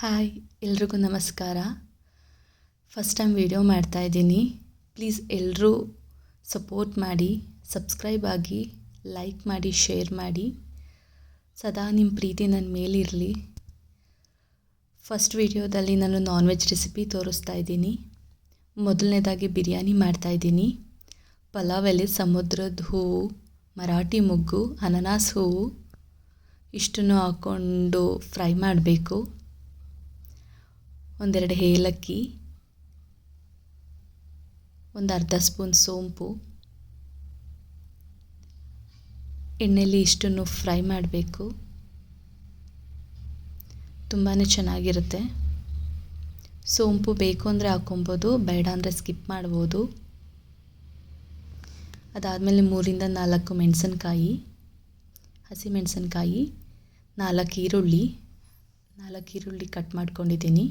Hi, ಎಲ್ರಿಗೂ ನಮಸ್ಕಾರ. First time video ಮಾಡ್ತಾಯಿದ್ದೀನಿ ಪ್ಲೀಸ್ ಎಲ್ಲರೂ ಸಪೋರ್ಟ್ ಮಾಡಿ ಸಬ್ಸ್ಕ್ರೈಬ್ ಆಗಿ ಲೈಕ್ ಮಾಡಿ ಶೇರ್ ಮಾಡಿ. ಸದಾ ನಿಮ್ಮ ಪ್ರೀತಿ ನನ್ನ ಮೇಲಿರಲಿ ಫಸ್ಟ್ ವಿಡಿಯೋದಲ್ಲಿ ನಾನು ನಾನ್ ವೆಜ್ ರೆಸಿಪಿ ತೋರಿಸ್ತಾ ಇದ್ದೀನಿ. ಮೊದಲನೇದಾಗಿ ಬಿರಿಯಾನಿ ಮಾಡ್ತಾಯಿದ್ದೀನಿ ಪಲಾವ್ ಎಲೆ, ಸಮುದ್ರದ ಹೂವು, ಮರಾಠಿ ಮೊಗ್ಗು, ಅನನಾಸ್ ಹೂವು, ಇಷ್ಟನ್ನು ಹಾಕ್ಕೊಂಡು ಫ್ರೈ ಮಾಡಬೇಕು. ಒಂದೆರಡು ಏಲಕ್ಕಿ, ಒಂದು ಅರ್ಧ ಸ್ಪೂನ್ ಸೋಂಪು ಎಣ್ಣೆಯಲ್ಲಿ ಇಷ್ಟನ್ನು ಫ್ರೈ ಮಾಡಬೇಕು. ತುಂಬಾ ಚೆನ್ನಾಗಿರುತ್ತೆ. ಸೋಂಪು ಬೇಕು ಅಂದರೆ ಹಾಕೊಬೋದು ಬೇಡ ಅಂದರೆ ಸ್ಕಿಪ್ ಮಾಡ್ಬೋದು. ಅದಾದಮೇಲೆ ಮೂರಿಂದ ನಾಲ್ಕು ಮೆಣಸಿನ್ಕಾಯಿ, ಹಸಿ ಮೆಣಸಿನ್ಕಾಯಿ, ನಾಲ್ಕು ಈರುಳ್ಳಿ ನಾಲ್ಕು ಈರುಳ್ಳಿ ಕಟ್ ಮಾಡ್ಕೊಂಡಿದ್ದೀನಿ.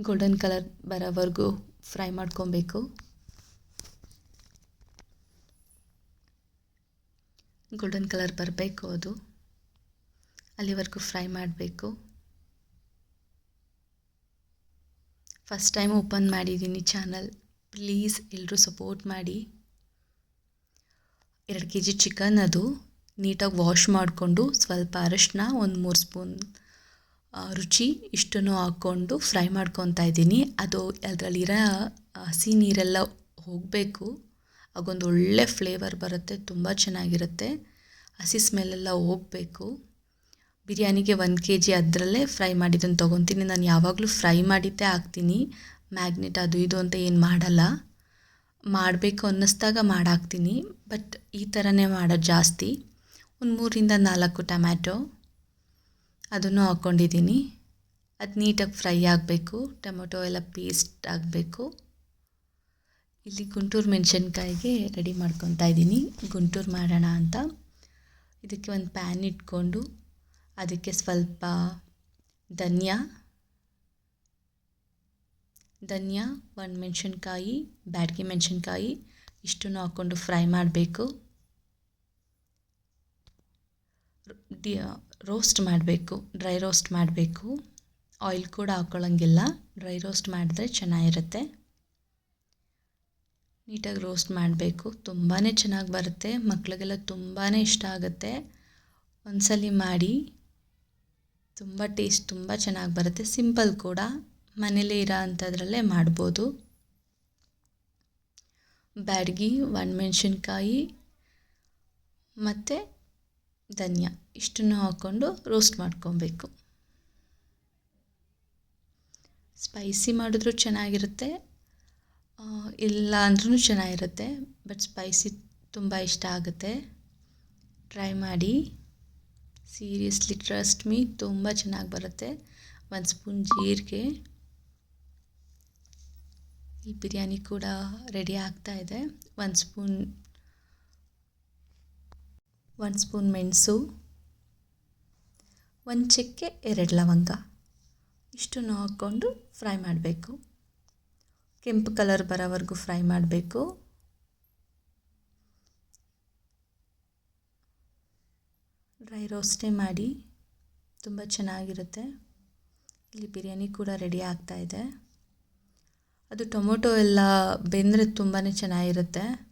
ಗೋಲ್ಡನ್ ಕಲರ್ ಬರೋವರೆಗೂ ಫ್ರೈ ಮಾಡ್ಕೊಬೇಕು. ಗೋಲ್ಡನ್ ಕಲರ್ ಬರಬೇಕು ಅದು. ಅಲ್ಲಿವರೆಗೂ ಫ್ರೈ ಮಾಡಬೇಕು. ಫಸ್ಟ್ ಟೈಮ್ ಓಪನ್ ಮಾಡಿದ್ದೀನಿ ಚಾನಲ್ ಪ್ಲೀಸ್ ಎಲ್ಲರೂ ಸಪೋರ್ಟ್ ಮಾಡಿ. ಎರಡು ಕೆ ಜಿ ಚಿಕನ್ ಅದು. ನೀಟಾಗಿ ವಾಶ್ ಮಾಡಿಕೊಂಡು ಸ್ವಲ್ಪ ಅರಶಿನ ಒಂದು ಮೂರು ಸ್ಪೂನ್ ರುಚಿ ಇಷ್ಟನ್ನು ಹಾಕ್ಕೊಂಡು ಫ್ರೈ ಮಾಡ್ಕೊತಾ ಇದ್ದೀನಿ. ಅದು ಅದರಲ್ಲಿರೋ ಹಸಿ ನೀರೆಲ್ಲ ಹೋಗಬೇಕು. ಆಗೊಂದು ಒಳ್ಳೆ ಫ್ಲೇವರ್ ಬರುತ್ತೆ, ತುಂಬ ಚೆನ್ನಾಗಿರುತ್ತೆ. ಹಸಿ ಸ್ಮೆಲ್ಲೆಲ್ಲ ಹೋಗಬೇಕು. ಬಿರಿಯಾನಿಗೆ ಒಂದು ಕೆ ಜಿ ಅದರಲ್ಲೇ ಫ್ರೈ ಮಾಡಿದ್ದನ್ನು ತೊಗೊತೀನಿ. ನಾನು ಯಾವಾಗಲೂ ಫ್ರೈ ಮಾಡಿದ್ದೇ ಹಾಕ್ತೀನಿ. ಮ್ಯಾಗ್ನೆಟ್ ಅದು ಇದು ಅಂತ ಏನು ಮಾಡಲ್ಲ. ಮಾಡಬೇಕು ಅನ್ನಿಸ್ದಾಗ ಮಾಡಾಕ್ತೀನಿ. ಬಟ್ ಈ ಥರನೇ ಮಾಡೋದು ಜಾಸ್ತಿ. ಒಂದು ಮೂರಿಂದ ನಾಲ್ಕು ಟೊಮ್ಯಾಟೊ. ಅದನ್ನು ಹಾಕ್ಕೊಂಡಿದ್ದೀನಿ. ಅದು ನೀಟಾಗಿ ಫ್ರೈ ಆಗಬೇಕು, ಟೊಮೊಟೊ ಎಲ್ಲ ಪೇಸ್ಟ್ ಆಗಬೇಕು. ಇಲ್ಲಿ ಗುಂಟೂರು ಮೆಣಸಿನ್ಕಾಯಿಗೆ ರೆಡಿ ಮಾಡ್ಕೊತಾ ಇದ್ದೀನಿ. ಗುಂಟೂರು ಮಾಡೋಣ ಅಂತ. ಇದಕ್ಕೆ ಒಂದು ಪ್ಯಾನ್ ಇಟ್ಕೊಂಡು, ಅದಕ್ಕೆ ಸ್ವಲ್ಪ ಧನ್ಯ ಧನ್ಯ ಒಂದು ಮೆಣಸಿನ್ಕಾಯಿ, ಬ್ಯಾಡಗಿ ಮೆಣಸಿನ್ಕಾಯಿ, ಇಷ್ಟನ್ನು ಹಾಕ್ಕೊಂಡು ಫ್ರೈ ಮಾಡಬೇಕು. ಡಿ ರೋಸ್ಟ್ ಮಾಡಬೇಕು ಡ್ರೈ ರೋಸ್ಟ್ ಮಾಡಬೇಕು. ಆಯಿಲ್ ಕೂಡ ಹಾಕ್ಕೊಳ್ಳೋಂಗಿಲ್ಲ ಡ್ರೈ ರೋಸ್ಟ್ ಮಾಡಿದ್ರೆ ಚೆನ್ನಾಗಿರುತ್ತೆ. ನೀಟಾಗಿ ರೋಸ್ಟ್ ಮಾಡಬೇಕು. ತುಂಬಾ ಚೆನ್ನಾಗಿ ಬರುತ್ತೆ. ಮಕ್ಕಳಿಗೆಲ್ಲ ತುಂಬಾ ಇಷ್ಟ ಆಗುತ್ತೆ. ಒಂದ್ಸಲಿ ಮಾಡಿ ತುಂಬ ಟೇಸ್ಟ್ ತುಂಬ ಚೆನ್ನಾಗಿ ಬರುತ್ತೆ. ಸಿಂಪಲ್ ಕೂಡ. ಮನೇಲೇ ಇರೋ ಅಂಥದ್ರಲ್ಲೇ ಮಾಡ್ಬೋದು. ಒಣ ಮೆಣಸಿನ್ಕಾಯಿ ಮತ್ತು ಧನ್ಯ. ಇಷ್ಟನ್ನು ಹಾಕ್ಕೊಂಡು ರೋಸ್ಟ್ ಮಾಡ್ಕೊಬೇಕು. ಸ್ಪೈಸಿ ಮಾಡಿದ್ರೂ ಚೆನ್ನಾಗಿರುತ್ತೆ. ಇಲ್ಲ ಅಂದ್ರೂ ಚೆನ್ನಾಗಿರುತ್ತೆ ಬಟ್ ಸ್ಪೈಸಿ ತುಂಬ ಇಷ್ಟ ಆಗುತ್ತೆ. ಟ್ರೈ ಮಾಡಿ. ಸೀರಿಯಸ್ಲಿ ಟ್ರಸ್ಟ್ ಮೀ ತುಂಬ ಚೆನ್ನಾಗಿ ಬರುತ್ತೆ. ಒಂದು ಸ್ಪೂನ್ ಜೀರಿಗೆ. ಈ ಬಿರಿಯಾನಿ ಕೂಡ ರೆಡಿ ಆಗ್ತಾ ಇದೆ. ಒಂದು ಸ್ಪೂನ್ ಒಂದು ಸ್ಪೂನ್ ಮೆಣಸು. ಒಂದು ಚಕ್ಕೆ ಎರಡು ಲವಂಗ. ಇಷ್ಟನ್ನು ಹಾಕ್ಕೊಂಡು ಫ್ರೈ ಮಾಡಬೇಕು. ಕೆಂಪು ಕಲರ್ ಬರೋವರೆಗೂ ಫ್ರೈ ಮಾಡಬೇಕು. ಡ್ರೈ ರೋಸ್ಟೇ ಮಾಡಿ. ತುಂಬ ಚೆನ್ನಾಗಿರುತ್ತೆ. ಇಲ್ಲಿ ಬಿರಿಯಾನಿ ಕೂಡ ರೆಡಿ ಆಗ್ತಾ ಇದೆ. ಅದು ಟೊಮೊಟೊ ಎಲ್ಲ ಬೆಂದರೆ ತುಂಬಾ ಚೆನ್ನಾಗಿರುತ್ತೆ.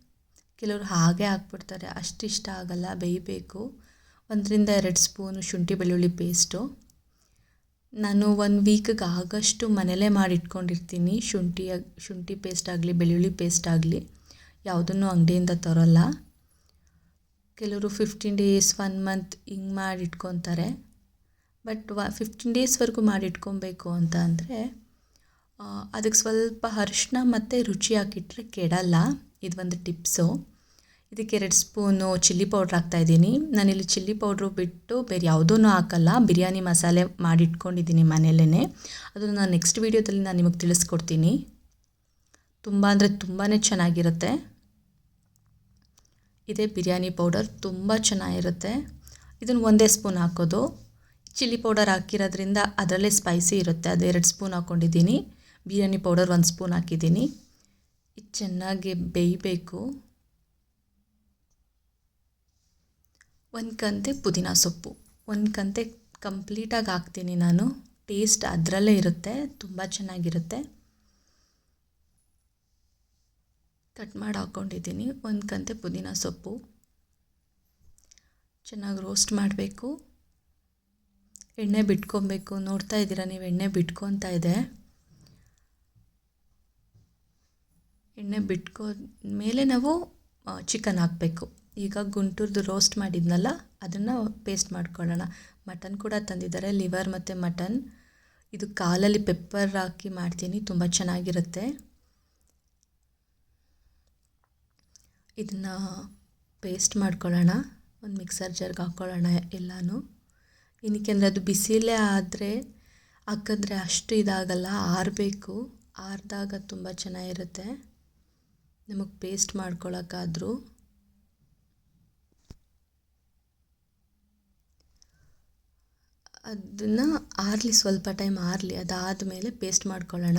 ಕೆಲವರು ಹಾಗೆ ಹಾಕ್ಬಿಡ್ತಾರೆ, ಅಷ್ಟು ಇಷ್ಟ ಆಗಲ್ಲ, ಬೇಯಬೇಕು. ಒಂದರಿಂದ ಎರಡು ಸ್ಪೂನು ಶುಂಠಿ ಬೆಳ್ಳುಳ್ಳಿ ಪೇಸ್ಟು. ನಾನು ಒನ್ ವೀಕಿಗೆ ಆಗಷ್ಟು ಮನೇಲೇ ಮಾಡಿಟ್ಕೊಂಡಿರ್ತೀನಿ, ಶುಂಠಿ ಶುಂಠಿ ಪೇಸ್ಟ್ ಆಗಲಿ, ಬೆಳ್ಳುಳ್ಳಿ ಪೇಸ್ಟ್ ಆಗಲಿ. ಯಾವುದನ್ನು ಅಂಗಡಿಯಿಂದ ತರೋಲ್ಲ. ಕೆಲವರು ಫಿಫ್ಟೀನ್ ಡೇಸ್, ಒನ್ ಮಂತ್ ಹಿಂಗೆ ಮಾಡಿಟ್ಕೊತಾರೆ. ಬಟ್ ವ, ಫಿಫ್ಟೀನ್ ಡೇಸ್ವರೆಗೂ ಮಾಡಿಟ್ಕೊಬೇಕು ಅಂತ ಅಂದರೆ ಅದಕ್ಕೆ ಸ್ವಲ್ಪ ಅರಿಶಿನ ಮತ್ತು ರುಚಿ ಹಾಕಿಟ್ರೆ ಕೆಡಲ್ಲ. ಇದು ಒಂದು ಟಿಪ್ಸು. ಇದಕ್ಕೆ ಎರಡು ಸ್ಪೂನು ಚಿಲ್ಲಿ ಪೌಡ್ರ್ ಹಾಕ್ತಾಯಿದ್ದೀನಿ ನಾನಿಲ್ಲಿ ಚಿಲ್ಲಿ ಪೌಡ್ರು ಬಿಟ್ಟು ಬೇರೆ ಯಾವುದೂ ಹಾಕಲ್ಲ. ಬಿರಿಯಾನಿ ಮಸಾಲೆ ಮಾಡಿಟ್ಕೊಂಡಿದ್ದೀನಿ ಮನೆಯಲ್ಲೇ ಅದನ್ನು ನಾನು ನೆಕ್ಸ್ಟ್ ವೀಡಿಯೋದಲ್ಲಿ ನಾನು ನಿಮಗೆ ತಿಳಿಸ್ಕೊಡ್ತೀನಿ. ತುಂಬ ಅಂದರೆ ತುಂಬಾ ಚೆನ್ನಾಗಿರುತ್ತೆ. ಇದೇ ಬಿರಿಯಾನಿ ಪೌಡರ್ ತುಂಬ ಚೆನ್ನಾಗಿರುತ್ತೆ. ಇದನ್ನು ಒಂದೇ ಸ್ಪೂನ್ ಹಾಕೋದು. ಚಿಲ್ಲಿ ಪೌಡರ್ ಹಾಕಿರೋದ್ರಿಂದ ಅದರಲ್ಲೇ ಸ್ಪೈಸಿ ಇರುತ್ತೆ. ಅದು ಎರಡು ಸ್ಪೂನ್ ಹಾಕ್ಕೊಂಡಿದ್ದೀನಿ ಬಿರಿಯಾನಿ ಪೌಡರ್ ಒಂದು ಸ್ಪೂನ್ ಹಾಕಿದ್ದೀನಿ. ಇದು ಚೆನ್ನಾಗಿ ಬೇಯಬೇಕು. ಒಂದು ಕಂತೆ ಪುದೀನ ಸೊಪ್ಪು. ಒಂದು ಕಂತೆ ಕಂಪ್ಲೀಟಾಗಿ ಹಾಕ್ತೀನಿ ನಾನು. ಟೇಸ್ಟ್ ಅದರಲ್ಲೇ ಇರುತ್ತೆ, ತುಂಬ ಚೆನ್ನಾಗಿರುತ್ತೆ. ಕಟ್ ಮಾಡಿ ಹಾಕ್ಕೊಂಡಿದ್ದೀನಿ ಒಂದು ಕಂತೆ ಪುದೀನ ಸೊಪ್ಪು. ಚೆನ್ನಾಗಿ ರೋಸ್ಟ್ ಮಾಡಬೇಕು. ಎಣ್ಣೆ ಬಿಟ್ಕೊಬೇಕು. ನೋಡ್ತಾ ಇದ್ದೀರಾ, ನೀವು ಎಣ್ಣೆ ಬಿಟ್ಕೊತಾ ಇದೆ. ಎಣ್ಣೆ ಮೇಲೆ ನಾವು ಚಿಕನ್ ಹಾಕಬೇಕು. ಈಗ ಗುಂಟೂರ್ದು ರೋಸ್ಟ್ ಮಾಡಿದ್ನಲ್ಲ, ಅದನ್ನು ಪೇಸ್ಟ್ ಮಾಡ್ಕೊಳ್ಳೋಣ. ಮಟನ್ ಕೂಡ ತಂದಿದ್ದಾರೆ ಲಿವರ್ ಮತ್ತು ಮಟನ್ ಇದು ಕಾಲಲ್ಲಿ ಪೆಪ್ಪರ್ ಹಾಕಿ ಮಾಡ್ತೀನಿ, ತುಂಬ ಚೆನ್ನಾಗಿರುತ್ತೆ. ಇದನ್ನು ಪೇಸ್ಟ್ ಮಾಡ್ಕೊಳ್ಳೋಣ. ಒಂದು ಮಿಕ್ಸರ್ ಜರ್ಗೆ ಹಾಕ್ಕೊಳ್ಳೋಣ ಎಲ್ಲನೂ. ಅಂದರೆ ಅದು ಬಿಸಿಲೇ ಆದರೆ, ಹಾಕಿದ್ರೆ ಅಷ್ಟು ಇದಾಗಲ್ಲ, ಆರಬೇಕು. ಆರಿದಾಗ ತುಂಬ ಚೆನ್ನಾಗಿರುತ್ತೆ. ನಮಗೆ ಪೇಸ್ಟ್ ಮಾಡ್ಕೊಳಕ್ಕಾದರೂ ಅದನ್ನು ಆರಲಿ, ಸ್ವಲ್ಪ ಟೈಮ್ ಆರಲಿ, ಅದಾದಮೇಲೆ ಪೇಸ್ಟ್ ಮಾಡ್ಕೊಳ್ಳೋಣ.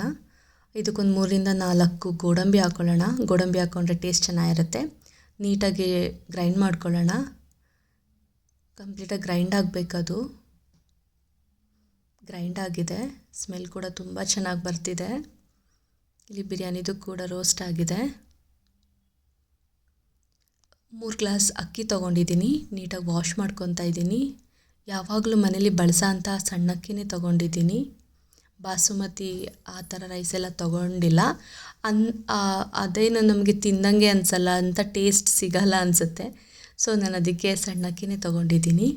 ಇದಕ್ಕೊಂದು ಮೂರಿಂದ ನಾಲ್ಕು ಗೋಡಂಬಿ ಹಾಕ್ಕೊಳ್ಳೋಣ ಗೋಡಂಬಿ ಹಾಕ್ಕೊಂಡ್ರೆ ಟೇಸ್ಟ್ ಚೆನ್ನಾಗಿರುತ್ತೆ. ನೀಟಾಗಿ ಗ್ರೈಂಡ್ ಮಾಡ್ಕೊಳ್ಳೋಣ. ಕಂಪ್ಲೀಟಾಗಿ ಗ್ರೈಂಡ್ ಆಗಬೇಕದು. ಗ್ರೈಂಡ್ ಆಗಿದೆ. ಸ್ಮೆಲ್ ಕೂಡ ತುಂಬ ಚೆನ್ನಾಗಿ ಬರ್ತಿದೆ. ಇಲ್ಲಿ ಬಿರಿಯಾನಿದು ಕೂಡ ರೋಸ್ಟ್ ಆಗಿದೆ. ಮೂರು ಗ್ಲಾಸ್ ಅಕ್ಕಿ ತೊಗೊಂಡಿದ್ದೀನಿ, ನೀಟಾಗಿ ವಾಶ್ ಮಾಡ್ಕೊತಾ ಇದ್ದೀನಿ. ಯಾವಾಗಲೂ ಮನೇಲಿ ಬಳಸೋ ಅಂತ ಸಣ್ಣ ಅಕ್ಕಿನೇ ತೊಗೊಂಡಿದ್ದೀನಿ. ಬಾಸುಮತಿ ಆ ಥರ ರೈಸ್ ಎಲ್ಲ ತೊಗೊಂಡಿಲ್ಲ. ಅನ್ ಅದೇನು ನಮಗೆ ತಿಂದಂಗೆ ಅನಿಸಲ್ಲ, ಅಂತ ಟೇಸ್ಟ್ ಸಿಗಲ್ಲ ಅನಿಸುತ್ತೆ. ಸೊ ನಾನು ಅದಕ್ಕೆ ಸಣ್ಣ ಅಕ್ಕಿನೇ ತೊಗೊಂಡಿದ್ದೀನಿ.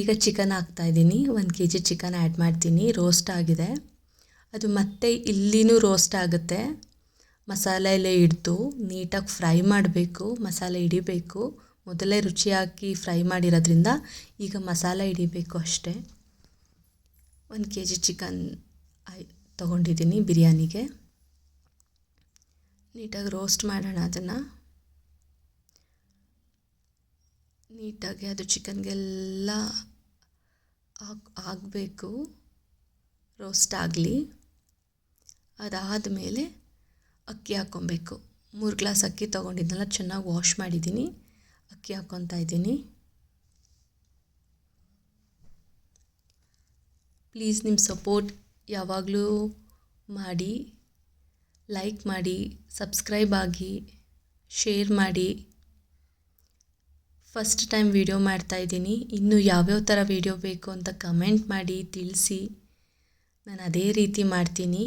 ಈಗ ಚಿಕನ್ ಹಾಕ್ತಾಯಿದ್ದೀನಿ ಒಂದು ಕೆ ಜಿ ಚಿಕನ್ ಆ್ಯಡ್ ಮಾಡ್ತೀನಿ. ರೋಸ್ಟ್ ಆಗಿದೆ. ಅದು ಮತ್ತೆ ಇಲ್ಲಿನೂ ರೋಸ್ಟ್ ಆಗುತ್ತೆ. ಮಸಾಲೆ ಎಲ್ಲ ಹಿಡ್ದು ನೀಟಾಗಿ ಫ್ರೈ ಮಾಡಬೇಕು, ಮಸಾಲೆ ಹಿಡಿಬೇಕು. ಮೊದಲೇ ರುಚಿ ಹಾಕಿ ಫ್ರೈ ಮಾಡಿರೋದ್ರಿಂದ ಈಗ ಮಸಾಲೆ ಹಿಡಿಬೇಕು ಅಷ್ಟೇ. ಒಂದು ಕೆ ಜಿ ಚಿಕನ್ ಆಯ್ ತೊಗೊಂಡಿದ್ದೀನಿ ಬಿರಿಯಾನಿಗೆ. ನೀಟಾಗಿ ರೋಸ್ಟ್ ಮಾಡೋಣ ಅದನ್ನು. ನೀಟಾಗಿ ಅದು ಚಿಕನ್ಗೆಲ್ಲ ಆಗಬೇಕು. ರೋಸ್ಟ್ ಆಗಲಿ. ಅದಾದಮೇಲೆ ಅಕ್ಕಿ ಹಾಕ್ಕೊಬೇಕು ಮೂರು ಗ್ಲಾಸ್ ಅಕ್ಕಿ ತೊಗೊಂಡಿದ್ನಲ್ಲ, ಚೆನ್ನಾಗಿ ವಾಶ್ ಮಾಡಿದ್ದೀನಿ ಅಕ್ಕಿ ಹಾಕ್ಕೊತಾ ಇದ್ದೀನಿ. ಪ್ಲೀಸ್ ನಿಮ್ಮ ಸಪೋರ್ಟ್ ಯಾವಾಗಲೂ ಮಾಡಿ ಲೈಕ್ ಮಾಡಿ ಸಬ್ಸ್ಕ್ರೈಬ್ ಆಗಿ ಶೇರ್ ಮಾಡಿ. ಫಸ್ಟ್ ಟೈಮ್ ವೀಡಿಯೋ ಮಾಡ್ತಾಯಿದ್ದೀನಿ ಇನ್ನೂ ಯಾವ್ಯಾವ ಥರ ವೀಡಿಯೋ ಬೇಕು ಅಂತ ಕಮೆಂಟ್ ಮಾಡಿ, ತಿಳಿಸಿ. ನಾನು ಅದೇ ರೀತಿ ಮಾಡ್ತೀನಿ.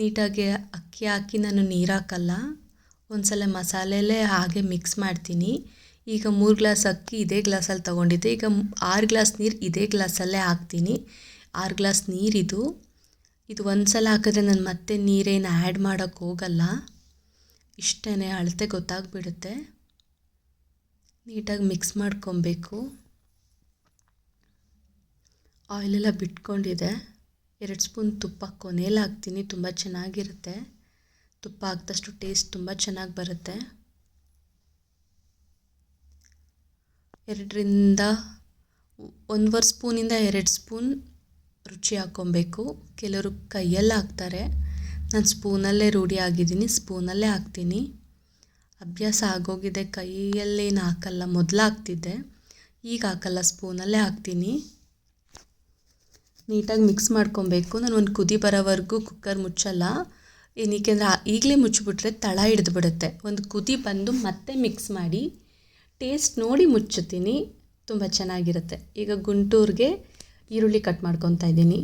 ನೀಟಾಗಿ ಅಕ್ಕಿ ಹಾಕಿ ನಾನು ನೀರು ಹಾಕಲ್ಲ ಒಂದು ಸಲ ಮಸಾಲೆಲೇ ಹಾಗೆ ಮಿಕ್ಸ್ ಮಾಡ್ತೀನಿ. ಈಗ ಮೂರು ಗ್ಲಾಸ್ ಅಕ್ಕಿ ಇದೇ ಗ್ಲಾಸಲ್ಲಿ ತೊಗೊಂಡಿದ್ದೆ. ಈಗ ಆರು ಗ್ಲಾಸ್ ನೀರು ಇದೇ ಗ್ಲಾಸಲ್ಲೇ ಹಾಕ್ತೀನಿ. ಆರು ಗ್ಲಾಸ್ ನೀರಿದು ಇದು. ಒಂದು ಸಲ ಹಾಕಿದ್ರೆ ನಾನು ಮತ್ತೆ ನೀರೇನು ಆ್ಯಡ್ ಮಾಡೋಕ್ಕೆ ಹೋಗಲ್ಲ. ಇಷ್ಟೇ ಅಳತೆ ಗೊತ್ತಾಗ್ಬಿಡುತ್ತೆ. ನೀಟಾಗಿ ಮಿಕ್ಸ್ ಮಾಡ್ಕೊಬೇಕು. ಆಯಿಲೆಲ್ಲ ಬಿಟ್ಕೊಂಡಿದೆ. ಎರಡು ಸ್ಪೂನ್ ತುಪ್ಪ ಕೊನೆಯಲ್ಲಿ ಹಾಕ್ತೀನಿ, ತುಂಬ ಚೆನ್ನಾಗಿರುತ್ತೆ. ತುಪ್ಪ ಹಾಕಿದಷ್ಟು ಟೇಸ್ಟ್ ತುಂಬ ಚೆನ್ನಾಗಿ ಬರುತ್ತೆ. ಎರಡರಿಂದ ಒಂದುವರೆ ಸ್ಪೂನಿಂದ ಎರಡು ಸ್ಪೂನ್ ರುಚಿ ಹಾಕ್ಕೊಬೇಕು. ಕೆಲವರು ಕೈಯಲ್ಲಿ ಹಾಕ್ತಾರೆ. ನಾನು ಸ್ಪೂನಲ್ಲೇ ರೂಢಿ ಆಗಿದ್ದೀನಿ, ಸ್ಪೂನಲ್ಲೇ ಹಾಕ್ತೀನಿ. ಅಭ್ಯಾಸ ಆಗೋಗಿದೆ, ಕೈಯಲ್ಲೇನು ಹಾಕಲ್ಲ, ಮೊದಲು ಹಾಕ್ತಿದ್ದೆ. ಈಗ ಹಾಕಲ್ಲ, ಸ್ಪೂನಲ್ಲೇ ಹಾಕ್ತೀನಿ. ನೀಟಾಗಿ ಮಿಕ್ಸ್ ಮಾಡ್ಕೊಬೇಕು. ನಾನು ಒಂದು ಕುದಿ ಬರೋವರೆಗೂ ಕುಕ್ಕರ್ ಮುಚ್ಚಲ್ಲ. ಏನಕ್ಕೆ ಅಂದರೆ ಈಗಲೇ ಮುಚ್ಚಿಬಿಟ್ರೆ ತಳ ಹಿಡ್ದು ಬಿಡುತ್ತೆ ಒಂದು ಕುದಿ ಬಂದು ಮತ್ತೆ ಮಿಕ್ಸ್ ಮಾಡಿ ಟೇಸ್ಟ್ ನೋಡಿ ಮುಚ್ಚುತ್ತೀನಿ. ತುಂಬ ಚೆನ್ನಾಗಿರುತ್ತೆ. ಈಗ ಗುಂಟೂರಿಗೆ ಈರುಳ್ಳಿ ಕಟ್ ಮಾಡ್ಕೊತಾ ಇದ್ದೀನಿ.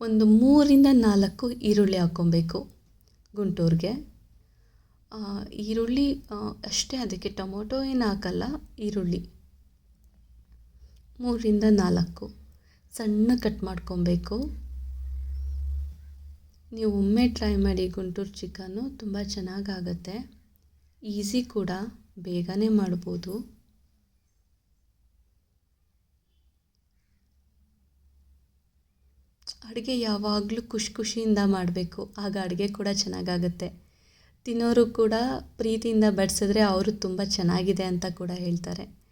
ಒಂದು ಮೂರಿಂದ ನಾಲ್ಕು ಈರುಳ್ಳಿ ಹಾಕ್ಕೊಬೇಕು ಗುಂಟೂರಿಗೆ. ಈರುಳ್ಳಿ ಅಷ್ಟೇ ಅದಕ್ಕೆ ಟೊಮೊಟೊ ಏನು ಹಾಕಲ್ಲ, ಈರುಳ್ಳಿ. ಮೂರಿಂದ ನಾಲ್ಕು. ಸಣ್ಣ ಕಟ್ ಮಾಡ್ಕೊಬೇಕು. ನೀವು ಒಮ್ಮೆ ಟ್ರೈ ಮಾಡಿ ಗುಂಟೂರು ಚಿಕನ್ನು ತುಂಬ ಚೆನ್ನಾಗಾಗತ್ತೆ. ಈಸಿ ಕೂಡ, ಬೇಗನೆ ಮಾಡ್ಬೋದು. ಅಡುಗೆ ಯಾವಾಗಲೂ ಖುಷಿ ಖುಷಿಯಿಂದ ಮಾಡಬೇಕು, ಆಗ ಅಡುಗೆ ಕೂಡ ಚೆನ್ನಾಗಾಗತ್ತೆ. ತಿನ್ನೋರು ಕೂಡ ಪ್ರೀತಿಯಿಂದ ಬಡಿಸಿದ್ರೆ ಅವರು ತುಂಬ ಚೆನ್ನಾಗಿದೆ ಅಂತ ಕೂಡ ಹೇಳ್ತಾರೆ.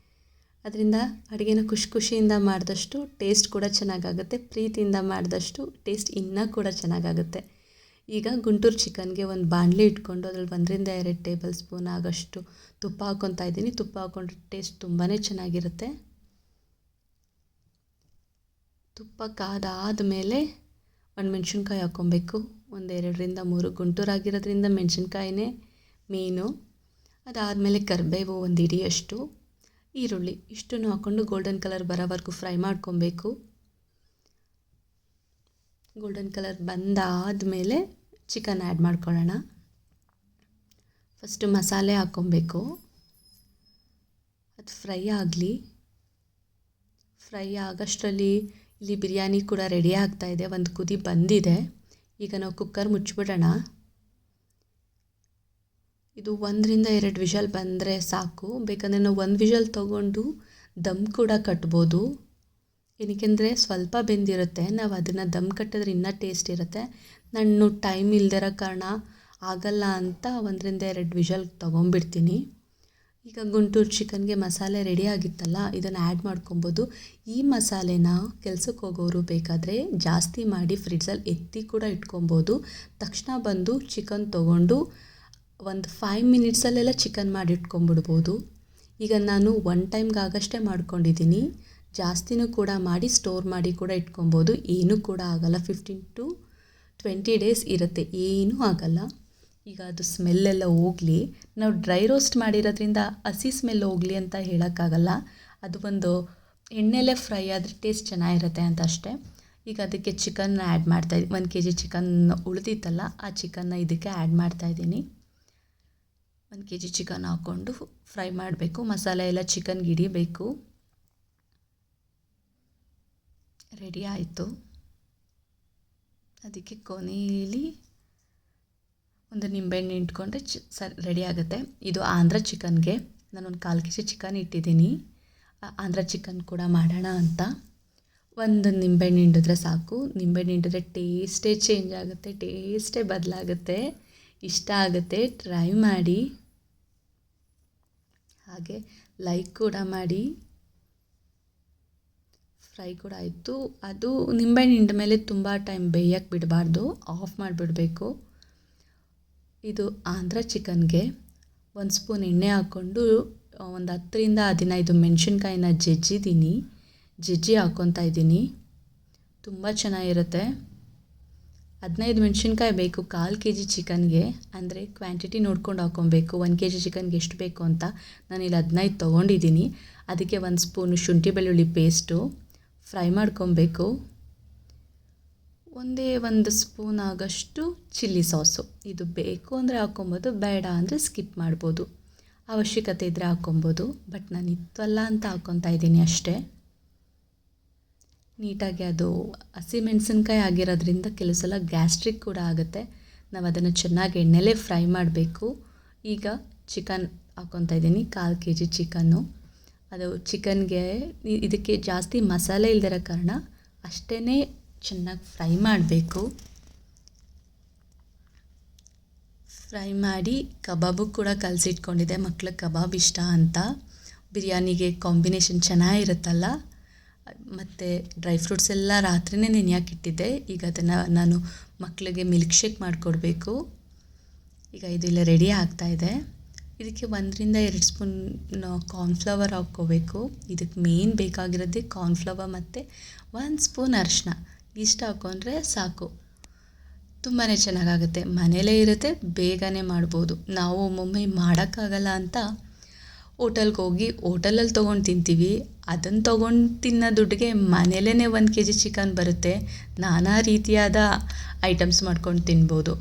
ಅದರಿಂದ ಅಡುಗೆನ ಖುಷಿ ಖುಷಿಯಿಂದ ಮಾಡಿದಷ್ಟು ಟೇಸ್ಟ್ ಕೂಡ ಚೆನ್ನಾಗಾಗುತ್ತೆ, ಪ್ರೀತಿಯಿಂದ ಮಾಡಿದಷ್ಟು ಟೇಸ್ಟ್ ಇನ್ನೂ ಕೂಡ ಚೆನ್ನಾಗಾಗುತ್ತೆ. ಈಗ ಗುಂಟೂರು ಚಿಕನ್ಗೆ ಒಂದು ಬಾಣಲೆ ಇಟ್ಕೊಂಡು ಅದ್ರಲ್ಲಿ ಒಂದರಿಂದ ಎರಡು ಟೇಬಲ್ ಸ್ಪೂನ್ ಆಗೋಷ್ಟು ತುಪ್ಪ ಹಾಕ್ಕೊತಾ ಇದ್ದೀನಿ. ತುಪ್ಪ ಹಾಕ್ಕೊಂಡ್ರೆ ಟೇಸ್ಟ್ ತುಂಬಾ ಚೆನ್ನಾಗಿರುತ್ತೆ. ತುಪ್ಪ ಕಾದಾದ ಮೇಲೆ ಒಂದು ಮೆಣಸಿನ್ಕಾಯಿ ಹಾಕ್ಕೊಬೇಕು. ಒಂದೆರಡರಿಂದ ಮೂರು ಗುಂಟೂರು ಆಗಿರೋದ್ರಿಂದ ಮೆಣಸಿನ್ಕಾಯಿನೇ ಮೇನು ಅದಾದಮೇಲೆ ಕರಿಬೇವು ಒಂದು ಹಿಡಿಯಷ್ಟು. ಈರುಳ್ಳಿ ಇಷ್ಟನ್ನು ಹಾಕ್ಕೊಂಡು ಗೋಲ್ಡನ್ ಕಲರ್ ಬರೋವರೆಗೂ ಫ್ರೈ ಮಾಡ್ಕೊಬೇಕು. ಗೋಲ್ಡನ್ ಕಲರ್ ಬಂದಾದಮೇಲೆ ಚಿಕನ್ ಆ್ಯಡ್ ಮಾಡ್ಕೊಳ್ಳೋಣ. ಫಸ್ಟು ಮಸಾಲೆ ಹಾಕ್ಕೊಬೇಕು. ಅದು ಫ್ರೈ ಆಗಲಿ. ಫ್ರೈ ಆಗೋಷ್ಟರಲ್ಲಿ ಇಲ್ಲಿ ಬಿರಿಯಾನಿ ಕೂಡ ರೆಡಿ ಆಗ್ತಾಯಿದೆ ಒಂದು ಕುದಿ ಬಂದಿದೆ. ಈಗ ನಾವು ಕುಕ್ಕರ್ ಮುಚ್ಚಿಬಿಡೋಣ. ಇದು ಒಂದರಿಂದ ಎರಡು ವಿಷಲ್ ಬಂದರೆ ಸಾಕು. ಬೇಕಂದರೆ ನಾವು ಒಂದು ವಿಷಲ್ ತೊಗೊಂಡು ದಮ್ ಕೂಡ ಕಟ್ಬೋದು. ಏನಕ್ಕೆಂದರೆ ಸ್ವಲ್ಪ ಬೆಂದಿರುತ್ತೆ. ನಾವು ಅದನ್ನು ದಮ್ ಕಟ್ಟಿದ್ರೆ ಇನ್ನೂ ಟೇಸ್ಟ್ ಇರುತ್ತೆ. ನಾನು ಟೈಮ್ ಇಲ್ದಿರೋ ಕಾರಣ ಆಗಲ್ಲ ಅಂತ ಒಂದರಿಂದ ಎರಡು ವಿಷಲ್ ತೊಗೊಂಬಿಡ್ತೀನಿ ಈಗ ಗುಂಟೂರು ಚಿಕನ್ಗೆ ಮಸಾಲೆ ರೆಡಿ ಆಗಿತ್ತಲ್ಲ, ಇದನ್ನು ಆ್ಯಡ್ ಮಾಡ್ಕೊಬೋದು. ಈ ಮಸಾಲೆನ ಕೆಲ್ಸಕ್ಕೆ ಹೋಗೋರು ಬೇಕಾದರೆ ಜಾಸ್ತಿ ಮಾಡಿ ಫ್ರಿಡ್ಜಲ್ಲಿ ಎತ್ತಿ ಕೂಡ ಇಟ್ಕೊಬೋದು. ತಕ್ಷಣ ಬಂದು ಚಿಕನ್ ತೊಗೊಂಡು ಒಂದು ಫೈವ್ ಮಿನಿಟ್ಸಲ್ಲೆಲ್ಲ ಚಿಕನ್ ಮಾಡಿ ಇಟ್ಕೊಂಬಿಡ್ಬೋದು ಈಗ ನಾನು ಒನ್ ಟೈಮ್ಗೆ ಆಗಷ್ಟೇ ಮಾಡ್ಕೊಂಡಿದ್ದೀನಿ. ಜಾಸ್ತಿನೂ ಕೂಡ ಮಾಡಿ ಸ್ಟೋರ್ ಮಾಡಿ ಕೂಡ ಇಟ್ಕೊಬೋದು. ಏನೂ ಕೂಡ ಆಗೋಲ್ಲ. ಫಿಫ್ಟೀನ್ ಟು ಟ್ವೆಂಟಿ ಡೇಸ್ ಇರುತ್ತೆ. ಏನೂ ಆಗಲ್ಲ. ಈಗ ಅದು ಸ್ಮೆಲ್ಲೆಲ್ಲ ಹೋಗಲಿ. ನಾವು ಡ್ರೈ ರೋಸ್ಟ್ ಮಾಡಿರೋದ್ರಿಂದ ಹಸಿ ಸ್ಮೆಲ್ ಹೋಗಲಿ ಅಂತ ಹೇಳೋಕ್ಕಾಗಲ್ಲ. ಅದು ಒಂದು ಎಣ್ಣೆಲೆ ಫ್ರೈ ಆದರೆ ಟೇಸ್ಟ್ ಚೆನ್ನಾಗಿರುತ್ತೆ ಅಂತ ಅಷ್ಟೇ. ಈಗ ಅದಕ್ಕೆ ಚಿಕನ್ನ ಆ್ಯಡ್ ಮಾಡ್ತಾಯಿದ್ದೀನಿ ಒಂದು ಕೆ ಜಿ ಚಿಕನ್ ಉಳಿದಿತ್ತಲ್ಲ, ಆ ಚಿಕನ್ನ ಇದಕ್ಕೆ ಆ್ಯಡ್ ಮಾಡ್ತಾಯಿದ್ದೀನಿ ಒಂದು ಕೆ ಜಿ ಚಿಕನ್ ಹಾಕ್ಕೊಂಡು ಫ್ರೈ ಮಾಡಬೇಕು. ಮಸಾಲೆ ಎಲ್ಲ ಚಿಕನ್ಗೆ ಹಿಡಿಬೇಕು ರೆಡಿ ಆಯಿತು. ಅದಕ್ಕೆ ಕೊನೆಯಲ್ಲಿ ಒಂದು ನಿಂಬೆಹಣ್ಣು ಇಟ್ಕೊಂಡ್ರೆ ಚಿ ಸರಿ ರೆಡಿ ಆಗುತ್ತೆ. ಇದು ಆಂಧ್ರ ಚಿಕನ್ಗೆ. ನಾನೊಂದು ಕಾಲು ಕೆ ಜಿ ಚಿಕನ್ ಇಟ್ಟಿದ್ದೀನಿ. ಆಂಧ್ರ ಚಿಕನ್ ಕೂಡ ಮಾಡೋಣ ಅಂತ. ಒಂದು ನಿಂಬೆಹಣ್ಣು ಹಿಂಡಿದ್ರೆ ಸಾಕು. ನಿಂಬೆಹಣ್ಣು ಹಿಂಡಿದ್ರೆ ಟೇಸ್ಟೇ ಚೇಂಜ್ ಆಗುತ್ತೆ. ಟೇಸ್ಟೇ ಬದಲಾಗುತ್ತೆ. ಇಷ್ಟ ಆಗುತ್ತೆ ಟ್ರೈ ಮಾಡಿ. ಹಾಗೆ ಲೈಕ್ ಕೂಡ ಮಾಡಿ. ಫ್ರೈ ಕೂಡ ಆಯಿತು. ಅದು ನಿಂಬೆಹಣ್ಣು ಹಿಂಡ ಮೇಲೆ ತುಂಬ ಟೈಮ್ ಬೇಯಕ್ಕೆ ಬಿಡಬಾರ್ದು ಆಫ್ ಮಾಡಿಬಿಡಬೇಕು. ಇದು ಆಂಧ್ರ ಚಿಕನ್ಗೆ. ಒಂದು ಸ್ಪೂನ್ ಎಣ್ಣೆ ಹಾಕ್ಕೊಂಡು ಒಂದು ಹತ್ತರಿಂದ ಹದಿನೈದು ಮೆಣಸಿನ್ಕಾಯಿನ ಜಜ್ಜಿದ್ದೀನಿ ಜಜ್ಜಿ ಹಾಕ್ಕೊತಾ ಇದ್ದೀನಿ ತುಂಬ ಚೆನ್ನಾಗಿರುತ್ತೆ. ಹದಿನೈದು ಮೆಣಸಿನ್ಕಾಯಿ ಬೇಕು, ಕಾಲು ಕೆ ಜಿ ಚಿಕನ್ಗೆ, ಅಂದರೆ ಕ್ವಾಂಟಿಟಿ ನೋಡ್ಕೊಂಡು ಹಾಕ್ಕೊಬೇಕು ಒಂದು ಕೆ ಜಿ ಚಿಕನ್ಗೆ ಎಷ್ಟು ಬೇಕು ಅಂತ ನಾನಿಲ್ಲಿ ಹದಿನೈದು ತೊಗೊಂಡಿದ್ದೀನಿ. ಅದಕ್ಕೆ ಒಂದು ಸ್ಪೂನು ಶುಂಠಿ ಬೆಳ್ಳುಳ್ಳಿ ಪೇಸ್ಟು ಫ್ರೈ ಮಾಡ್ಕೊಬೇಕು. ಒಂದೇ ಒಂದು ಸ್ಪೂನ್ ಆಗಷ್ಟು ಚಿಲ್ಲಿ ಸಾಸು ಇದು ಬೇಕು ಅಂದರೆ ಹಾಕ್ಕೊಬೋದು ಬೇಡ ಅಂದರೆ ಸ್ಕಿಪ್ ಮಾಡ್ಬೋದು. ಅವಶ್ಯಕತೆ ಇದ್ದರೆ ಹಾಕ್ಕೊಬೋದು ಬಟ್ ನಾನು ಇತ್ತಲ್ಲ ಅಂತ ಹಾಕ್ಕೊತಾ ಇದ್ದೀನಿ ಅಷ್ಟೇ. ನೀಟಾಗಿ ಅದು ಹಸಿಮೆಣಸಿನ್ಕಾಯಿ ಆಗಿರೋದ್ರಿಂದ ಕೆಲವು ಸಲ ಗ್ಯಾಸ್ಟ್ರಿಕ್ ಕೂಡ ಆಗುತ್ತೆ. ನಾವು ಅದನ್ನು ಚೆನ್ನಾಗಿ ಎಣ್ಣೆಲೇ ಫ್ರೈ ಮಾಡಬೇಕು. ಈಗ ಚಿಕನ್ ಹಾಕ್ಕೊತಾ ಇದ್ದೀನಿ, ಕಾಲು ಕೆ ಜಿ ಚಿಕನ್ನು. ಅದು ಚಿಕನ್ಗೆ ಇದಕ್ಕೆ ಜಾಸ್ತಿ ಮಸಾಲೆ ಇಲ್ದಿರೋ ಕಾರಣ ಅಷ್ಟೇ ಚೆನ್ನಾಗಿ ಫ್ರೈ ಮಾಡಬೇಕು. ಫ್ರೈ ಮಾಡಿ ಕಬಾಬು ಕೂಡ ಕಲಸಿಟ್ಕೊಂಡಿದ್ದೆ, ಮಕ್ಳಿಗೆ ಕಬಾಬ್ ಇಷ್ಟ ಅಂತ. ಬಿರಿಯಾನಿಗೆ ಕಾಂಬಿನೇಷನ್ ಚೆನ್ನಾಗಿರುತ್ತಲ್ಲ ಮತ್ತು ಡ್ರೈ ಫ್ರೂಟ್ಸ್ ಎಲ್ಲ ರಾತ್ರಿಯೇ ನೆನೆಯಾಕಿಟ್ಟಿದ್ದೆ ಈಗ ಅದನ್ನು ನಾನು ಮಕ್ಕಳಿಗೆ ಮಿಲ್ಕ್ ಶೇಕ್ ಮಾಡಿಕೊಡ್ಬೇಕು. ಈಗ ಇದು ರೆಡಿ ಆಗ್ತಾಯಿದೆ ಇದಕ್ಕೆ ಒಂದರಿಂದ ಎರಡು ಸ್ಪೂನ್ ಕಾರ್ನ್ಫ್ಲವರ್ ಹಾಕ್ಕೋಬೇಕು. ಇದಕ್ಕೆ ಮೇನ್ ಬೇಕಾಗಿರೋದೇ ಕಾರ್ನ್ಫ್ಲವರ್ ಮತ್ತು ಒಂದು ಸ್ಪೂನ್ ಅರಿಶಿನ ಇಷ್ಟು ಹಾಕ್ಕೊಂಡ್ರೆ ಸಾಕು. ತುಂಬಾ ಚೆನ್ನಾಗಾಗುತ್ತೆ. ಮನೇಲೇ ಇರುತ್ತೆ, ಬೇಗನೆ ಮಾಡ್ಬೋದು. ನಾವು ಒಮ್ಮೊಮ್ಮೆ ಮಾಡೋಕ್ಕಾಗಲ್ಲ ಅಂತ ಹೋಟೆಲ್ಗೆ ಹೋಗಿ ಹೋಟೆಲಲ್ಲಿ ತೊಗೊಂಡು ತಿಂತೀವಿ. ಅದನ್ನು ತೊಗೊಂಡು ತಿನ್ನೋ ದುಡ್ಡಿಗೆ ಮನೇಲೇ ಒಂದು ಕೆ ಜಿ ಚಿಕನ್ ಬರುತ್ತೆ. ನಾನಾ ರೀತಿಯಾದ ಐಟಮ್ಸ್ ಮಾಡ್ಕೊಂಡು ತಿನ್ಬೋದು.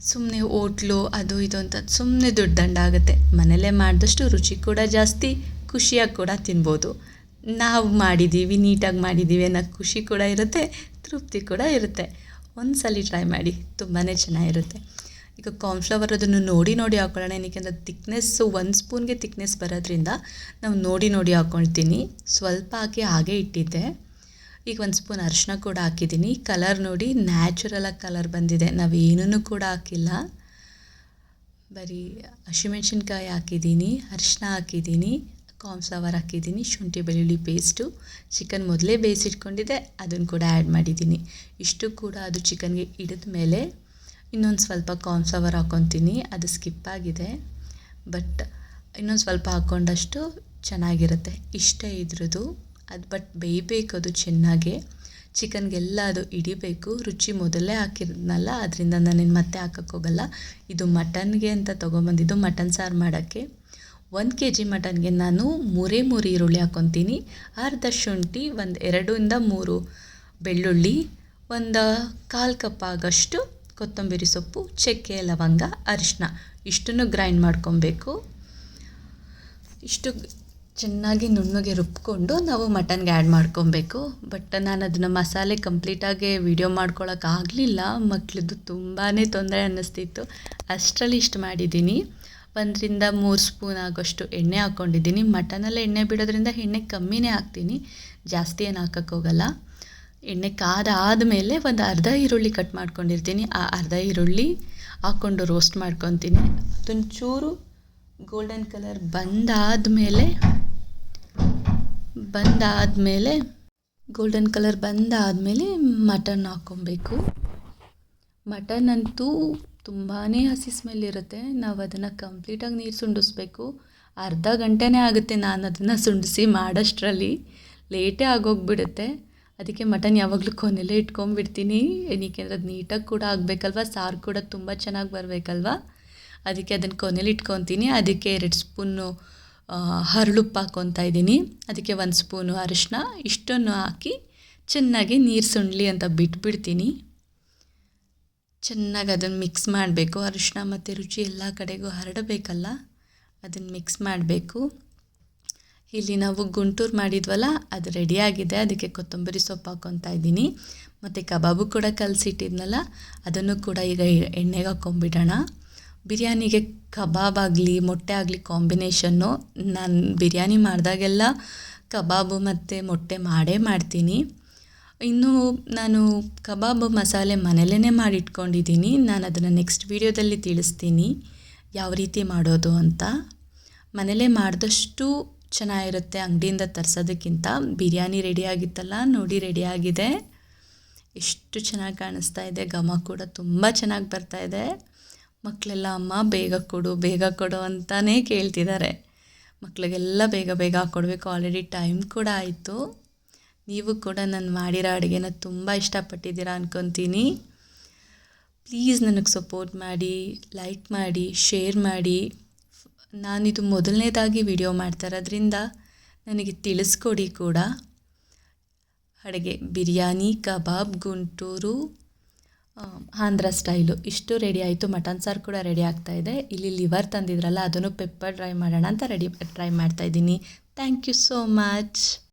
ಸುಮ್ಮನೆ ಓಟ್ಲು ಅದು ಇದು ಅಂತ ಸುಮ್ಮನೆ ದುಡ್ಡು ದಂಡ ಆಗುತ್ತೆ. ಮನೆಯಲ್ಲೇ ಮಾಡಿದಷ್ಟು ರುಚಿ ಕೂಡ ಜಾಸ್ತಿ, ಖುಷಿಯಾಗಿ ಕೂಡ ತಿನ್ಬೋದು. ನಾವು ಮಾಡಿದ್ದೀವಿ ನೀಟಾಗಿ ಮಾಡಿದ್ದೀವಿ ಅನ್ನೋ ಖುಷಿ ಕೂಡ ಇರುತ್ತೆ, ತೃಪ್ತಿ ಕೂಡ ಇರುತ್ತೆ. ಒಂದು ಸಲ ಟ್ರೈ ಮಾಡಿ ತುಂಬಾ ಚೆನ್ನಾಗಿರುತ್ತೆ. ಈಗ ಕಾರ್ನ್ಫ್ಲವರ್ ಅದನ್ನು ನೋಡಿ ನೋಡಿ ಹಾಕ್ಕೊಳ್ಳೋಣ ಏನಕ್ಕೆ ಅಂದರೆ ತಿಕ್ನೆಸ್ಸು ಒಂದು ಸ್ಪೂನ್ಗೆ ತಿಕ್ನೆಸ್ ಬರೋದ್ರಿಂದ ನಾವು ನೋಡಿ ನೋಡಿ ಹಾಕ್ಕೊಳ್ತೀನಿ ಸ್ವಲ್ಪ ಹಾಕಿ ಹಾಗೆ ಇಟ್ಟಿದ್ದೆ. ಈಗ ಒಂದು ಸ್ಪೂನ್ ಅರಿಶಿನ ಕೂಡ ಹಾಕಿದ್ದೀನಿ. ಕಲರ್ ನೋಡಿ ನ್ಯಾಚುರಲಾಗಿ ಕಲರ್ ಬಂದಿದೆ. ನಾವು ಏನೂ ಕೂಡ ಹಾಕಿಲ್ಲ. ಬರೀ ಹಸಿಮೆಣ್ಸಿನ್ಕಾಯಿ ಹಾಕಿದ್ದೀನಿ ಅರಿಶಿನ ಹಾಕಿದ್ದೀನಿ ಕಾರ್ನ್ಫ್ಲವರ್ ಹಾಕಿದ್ದೀನಿ, ಶುಂಠಿ ಬೆಳ್ಳುಳ್ಳಿ ಪೇಸ್ಟು ಚಿಕನ್ ಮೊದಲೇ ಬೇಯಿಸಿಟ್ಕೊಂಡಿದ್ದೆ, ಅದನ್ನು ಕೂಡ ಆ್ಯಡ್ ಮಾಡಿದ್ದೀನಿ. ಇಷ್ಟು ಕೂಡ ಅದು ಚಿಕನ್ಗೆ ಹಿಡಿದ ಮೇಲೆ ಇನ್ನೊಂದು ಸ್ವಲ್ಪ ಕಾರ್ನ್ಫ್ಲವರ್ ಹಾಕ್ಕೊತೀನಿ ಅದು ಸ್ಕಿಪ್ ಆಗಿದೆ. ಬಟ್ ಇನ್ನೊಂದು ಸ್ವಲ್ಪ ಹಾಕ್ಕೊಂಡಷ್ಟು ಚೆನ್ನಾಗಿರುತ್ತೆ. ಇಷ್ಟೇ ಇದ್ರದ್ದು. ಅದು ಬಟ್ ಬೇಯಬೇಕು ಅದು ಚೆನ್ನಾಗೆ. ಚಿಕನ್ಗೆಲ್ಲ ಅದು ಹಿಡಿಬೇಕು. ರುಚಿ ಮೊದಲೇ ಹಾಕಿದ್ನಲ್ಲ, ಅದರಿಂದ ನಾನೇನು ಮತ್ತೆ ಹಾಕೋಕ್ಕೋಗಲ್ಲ ಇದು ಮಟನ್ಗೆ ಅಂತ ತೊಗೊಂಬಂದಿದ್ದು ಮಟನ್ ಸಾರು ಮಾಡೋಕ್ಕೆ. ಒಂದು ಕೆ ಜಿ ಮಟನ್ಗೆ ನಾನು ಮೂರೇ ಮೂರು ಈರುಳ್ಳಿ ಹಾಕ್ಕೊತೀನಿ ಅರ್ಧ ಶುಂಠಿ, ಒಂದು ಎರಡರಿಂದ ಮೂರು ಬೆಳ್ಳುಳ್ಳಿ, ಒಂದು ಕಾಲು ಕಪ್ ಆಗಷ್ಟು ಕೊತ್ತಂಬರಿ ಸೊಪ್ಪು, ಚಕ್ಕೆ, ಲವಂಗ ಅರಿಶಿನ ಇಷ್ಟನ್ನು ಗ್ರೈಂಡ್ ಮಾಡ್ಕೊಬೇಕು. ಇಷ್ಟು ಚೆನ್ನಾಗಿ ನುಣ್ಣಗೆ ರುಬ್ಕೊಂಡು ನಾವು ಮಟನ್ಗೆ ಆ್ಯಡ್ ಮಾಡ್ಕೊಬೇಕು. ಬಟ್ ನಾನು ಅದನ್ನು ಮಸಾಲೆ ಕಂಪ್ಲೀಟಾಗಿ ವೀಡಿಯೋ ಮಾಡ್ಕೊಳ್ಳೋಕ್ಕಾಗಲಿಲ್ಲ ಮಕ್ಳದ್ದು ತುಂಬಾ ತೊಂದರೆ ಅನ್ನಿಸ್ತಿತ್ತು. ಅಷ್ಟರಲ್ಲಿ ಇಷ್ಟು ಮಾಡಿದ್ದೀನಿ. ಒಂದರಿಂದ ಮೂರು ಸ್ಪೂನ್ ಆಗೋಷ್ಟು ಎಣ್ಣೆ ಹಾಕ್ಕೊಂಡಿದ್ದೀನಿ ಮಟನಲ್ಲಿ ಎಣ್ಣೆ ಬಿಡೋದ್ರಿಂದ ಎಣ್ಣೆ ಕಮ್ಮಿನೇ ಹಾಕ್ತೀನಿ. ಜಾಸ್ತಿ ಏನು ಹಾಕೋಕ್ಕೋಗಲ್ಲ ಎಣ್ಣೆ ಕಾದಾದಮೇಲೆ ಒಂದು ಅರ್ಧ ಈರುಳ್ಳಿ ಕಟ್ ಮಾಡ್ಕೊಂಡಿರ್ತೀನಿ. ಆ ಅರ್ಧ ಈರುಳ್ಳಿ ಹಾಕ್ಕೊಂಡು ರೋಸ್ಟ್ ಮಾಡ್ಕೊತೀನಿ. ಅದೊಂಚೂರು ಗೋಲ್ಡನ್ ಕಲರ್ ಬಂದಾದಮೇಲೆ ಬಂದಾದಮೇಲೆ ಗೋಲ್ಡನ್ ಕಲರ್ ಬಂದಾದಮೇಲೆ ಮಟನ್ ಹಾಕ್ಕೊಬೇಕು. ಮಟನ್ ಅಂತೂ ತುಂಬಾ ಹಸಿ ಸ್ಮೆಲ್ ಇರುತ್ತೆ. ನಾವು ಅದನ್ನು ಕಂಪ್ಲೀಟಾಗಿ ನೀರು ಸುಂಡಿಸ್ಬೇಕು ಅರ್ಧ ಗಂಟೆನೇ ಆಗುತ್ತೆ ನಾನು ಅದನ್ನು ಸುಂಡಿಸಿ ಮಾಡೋಷ್ಟರಲ್ಲಿ. ಲೇಟೇ ಆಗೋಗಿಬಿಡುತ್ತೆ ಅದಕ್ಕೆ ಮಟನ್ ಯಾವಾಗಲೂ ಕೊನೆಯಲ್ಲೇ ಇಟ್ಕೊಂಡ್ಬಿಡ್ತೀನಿ. ಏನಕ್ಕೆ ಅದು ನೀಟಾಗಿ ಕೂಡ ಆಗಬೇಕಲ್ವಾ? ಸಾರು ಕೂಡ ತುಂಬ ಚೆನ್ನಾಗಿ ಬರಬೇಕಲ್ವ? ಅದಕ್ಕೆ ಅದನ್ನು ಕೊನೆಯಲ್ಲಿ ಇಟ್ಕೊತೀನಿ. ಅದಕ್ಕೆ ಎರಡು ಸ್ಪೂನು ಹರಳುಪ್ಪು ಹಾಕ್ಕೊತಾ ಇದ್ದೀನಿ. ಅದಕ್ಕೆ ಒಂದು ಸ್ಪೂನು ಅರಿಶಿನ ಇಷ್ಟನ್ನು ಹಾಕಿ ಚೆನ್ನಾಗಿ ನೀರು ಸುಣ್ಲಿ ಅಂತ ಬಿಟ್ಬಿಡ್ತೀನಿ. ಚೆನ್ನಾಗಿ ಅದನ್ನು ಮಿಕ್ಸ್ ಮಾಡಬೇಕು. ಅರಿಶಿನ ಮತ್ತು ರುಚಿ ಎಲ್ಲ ಕಡೆಗೂ ಹರಡಬೇಕಲ್ಲ? ಅದನ್ನು ಮಿಕ್ಸ್ ಮಾಡಬೇಕು. ಇಲ್ಲಿ ನಾವು ಗುಂಟೂರು ಮಾಡಿದ್ವಲ್ಲ, ಅದು ರೆಡಿಯಾಗಿದೆ ಅದಕ್ಕೆ ಕೊತ್ತಂಬರಿ ಸೊಪ್ಪು ಹಾಕ್ಕೊತಾ ಇದ್ದೀನಿ. ಮತ್ತು ಕಬಾಬು ಕೂಡ ಕಲಸಿಟ್ಟಿದ್ನಲ್ಲ, ಅದನ್ನು ಕೂಡ ಈಗ ಎಣ್ಣೆಗೆ ಹಾಕ್ಕೊಂಬಿಡೋಣ ಬಿರಿಯಾನಿಗೆ ಕಬಾಬ್ ಆಗಲಿ, ಮೊಟ್ಟೆ ಆಗಲಿ ಕಾಂಬಿನೇಷನ್ನು ನಾನು ಬಿರಿಯಾನಿ ಮಾಡಿದಾಗೆಲ್ಲ ಕಬಾಬು ಮತ್ತು ಮೊಟ್ಟೆ ಮಾಡೇ ಮಾಡ್ತೀನಿ. ಇನ್ನು ನಾನು ಕಬಾಬ್ ಮಸಾಲೆ ಮನೇಲೇ ಮಾಡಿಟ್ಕೊಂಡಿದ್ದೀನಿ. ನಾನು ಅದನ್ನು ನೆಕ್ಸ್ಟ್ ವೀಡಿಯೋದಲ್ಲಿ ತಿಳಿಸ್ತೀನಿ. ಯಾವ ರೀತಿ ಮಾಡೋದು ಅಂತ. ಮನೇಲೇ ಮಾಡಿದಷ್ಟು ಚೆನ್ನಾಗಿರುತ್ತೆ ಅಂಗಡಿಯಿಂದ ತರಿಸೋದಕ್ಕಿಂತ ಬಿರಿಯಾನಿ ರೆಡಿಯಾಗಿತ್ತಲ್ಲ ನೋಡಿ ರೆಡಿಯಾಗಿದೆ ಎಷ್ಟು ಚೆನ್ನಾಗಿ ಕಾಣಿಸ್ತಾ ಇದೆ, ಘಮ ಕೂಡ ತುಂಬ ಚೆನ್ನಾಗಿ ಬರ್ತಾ ಇದೆ. ಮಕ್ಕಳೆಲ್ಲ ಅಮ್ಮ, ಬೇಗ ಕೊಡು ಬೇಗ ಕೊಡು ಅಂತಲೇ ಕೇಳ್ತಿದ್ದಾರೆ. ಮಕ್ಕಳಿಗೆಲ್ಲ ಬೇಗ ಬೇಗ ಕೊಡಬೇಕು ಆಲ್ರೆಡಿ ಟೈಮ್ ಕೂಡ ಆಯಿತು. ನೀವು ಕೂಡ ನಾನು ಮಾಡಿರೋ ಅಡುಗೆನ ತುಂಬ ಇಷ್ಟಪಟ್ಟಿದ್ದೀರಾ ಅನ್ಕೊತೀನಿ. ಪ್ಲೀಸ್ ನನಗೆ ಸಪೋರ್ಟ್ ಮಾಡಿ ಲೈಕ್ ಮಾಡಿ ಶೇರ್ ಮಾಡಿ. ನಾನಿದು ಮೊದಲನೇದಾಗಿ ವಿಡಿಯೋ ಮಾಡ್ತಾ ಇರೋದ್ರಿಂದ ನನಗೆ ತಿಳಿಸ್ಕೊಡಿ ಕೂಡ. ಅಡುಗೆ, ಬಿರಿಯಾನಿ, ಕಬಾಬ್, ಗುಂಟೂರು ಆಂಧ್ರ ಸ್ಟೈಲು. ಇಷ್ಟು ರೆಡಿ ಆಯಿತು. ಮಟನ್ ಸಾರು ಕೂಡ ರೆಡಿ ಆಗ್ತಾ ಇದೆ. ಇಲ್ಲಿ ಲಿವರ್ ತಂದಿದ್ರಲ್ಲ, ಅದನ್ನು ಪೆಪ್ಪರ್ ಡ್ರೈ ಮಾಡೋಣ ಅಂತ ರೆಡಿ ಟ್ರೈ ಮಾಡ್ತಾಯಿದ್ದೀನಿ ಥ್ಯಾಂಕ್ ಯು ಸೋ ಮಚ್